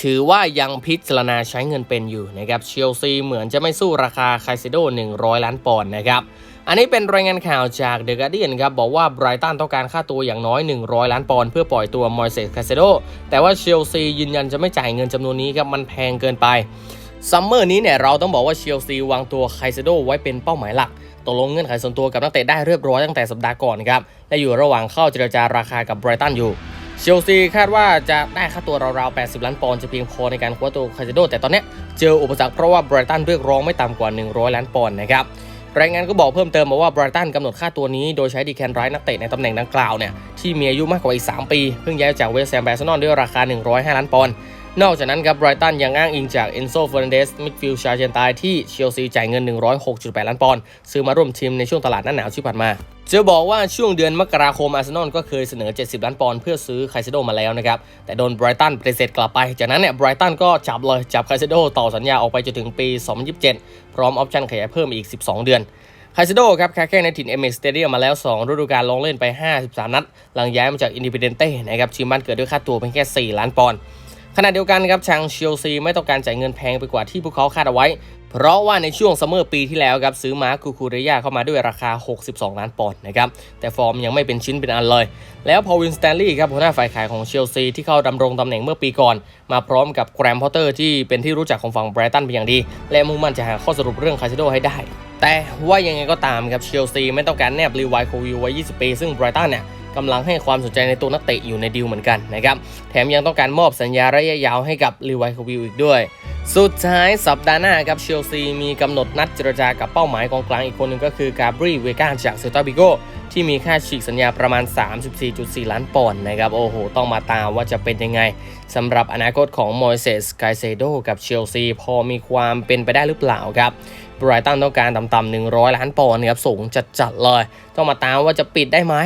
ถือว่ายังพิจารณาใช้เงินเป็นอยู่นะครับเชลซีเหมือนจะไม่สู้ราคาไคเซโด 100 ล้านปอนด์นะครับอันนี้เป็นรายงานข่าวจากเดอะการ์เดียนครับบอกว่าไบรตันต้องการค่าตัวอย่างน้อย 100 ล้านปอนด์เพื่อปล่อยตัวมอยเซสคาเซโดแต่ว่าเชลซียืนยันจะไม่จ่ายเงินจำนวนนี้ครับมันแพงเกินไปซัมเมอร์นี้เนี่ยเราต้องบอกว่าเชลซีวางตัวไคเซโดไว้เป็นเป้าหมายหลักตกลงเงื่อนไขส่วนตัวกับนักเตะได้เรียบร้อยตั้งแต่สัปดาห์ก่อนครับและอยู่ระหว่างเข้าเจรจาราคากับไบรตันอยู่ เชลซีคาดว่าจะได้ค่าตัวราวๆ 80 ล้านปอนด์จะเพียงพอในการคว้าตัวคาเซโดแต่ตอนนี้เจออุปสรรคเพราะว่าไบรตันเรียกร้องไม่ต่ำกว่า 100 ล้านปอนด์นะครับรายงานก็บอกเพิ่มเติมมาว่าไบรตันกำหนดค่าตัวนี้โดยใช้ดีแคนไรท์นักเตะในตำแหน่งดังกล่าวเนี่ยที่มีอายุมากกว่าอีก 3 ปี เพิ่งย้ายจากเวสต์แฮมแบร์ซนอนด้วยราคา 105 ล้านปอนด์ นอกจากนั้นครับไบรตันยังอ้างอิงจากเอนโซเฟอร์นันเดสมิดฟิลด์ชาเชนตายที่เชลซีจ่ายเงิน 106.8 ล้านปอนด์ซื้อมาร่วมทีมในช่วงตลาดหน้าหนาวที่ผ่านมาจะบอกว่าช่วงเดือนมกราคมอาร์เซนอลก็เคยเสนอ 70 ล้านปอนด์เพื่อซื้อไคเซโดมาแล้วนะครับ แต่โดนไบรตันปฏิเสธกลับไป จากนั้นเนี่ยไบรตันก็จับเลยจับไคเซโดต่อสัญญาออกไปจนถึงปี 2027 พร้อมออปชั่นขยายเพิ่มอีก 12 เดือนไคเซโดครับคาแข่งในถิ่นเอเมสเตเดียมมาแล้ว 2 ฤดูกาลลงเล่นไป 53 นัด หลังย้ายมาจากอินดิเพเดนเต้นะครับทีมบ้านเกิดด้วยค่าตัวเพียงแค่ 4 ล้านปอนด์ ขณะเดียวกันครับทางเชลซีไม่ต้องการจ่ายเงินแพงไปกว่าที่พวกเขาคาดเอาไว้ เพราะว่าในช่วงซัมเมอร์ปีที่แล้วครับซื้อมาคูคูเรียเข้ามาด้วยราคา 62 ล้านปอนด์นะครับแต่ฟอร์มยังไม่เป็นชิ้นเป็นอันเลย แล้วพอวินสแตนลีย์ครับหัวหน้าฝ่ายขายของเชลซีที่เข้าดำรงตำแหน่งเมื่อปีก่อน มาพร้อมกับแกรมพอตเตอร์ที่เป็นที่รู้จักของฝั่งไบรตันเป็นอย่างดี และมุ่งมั่นจะหาข้อสรุปเรื่องคาเซโดให้ได้ แต่ว่ายังไงก็ตามครับเชลซีไม่ต้องการแนบรีไวโควิวไว้ 20 ปี ซึ่งไบรตันเนี่ย กำลังให้ความสนใจในตัวนักเตะอยู่ในดีลเหมือนกันนะครับ แถมยังต้องการมอบสัญญาระยะยาวให้กับรีไวโควิวอีกด้วย สุดท้ายสัปดาห์หน้าครับเชลซีมีกำหนดนัดเจรจากับเป้าหมายกองกลางอีกคนหนึ่งก็คือกาบรีเวกาจากเซลตาบิโกที่มีค่าฉีกสัญญาประมาณ 34.4 ล้านปอนด์นะครับ โอ้โห ต้องมาตามว่าจะเป็นยังไงสำหรับอนาคตของมอยเซสไกเซโดกับเชลซีพอมีความเป็นไปได้หรือเปล่าครับไบรตันต้องการต่ำๆ100 ล้านปอนด์ครับสูงจัดๆเลย ต้องมาตามว่าจะปิดได้ไหม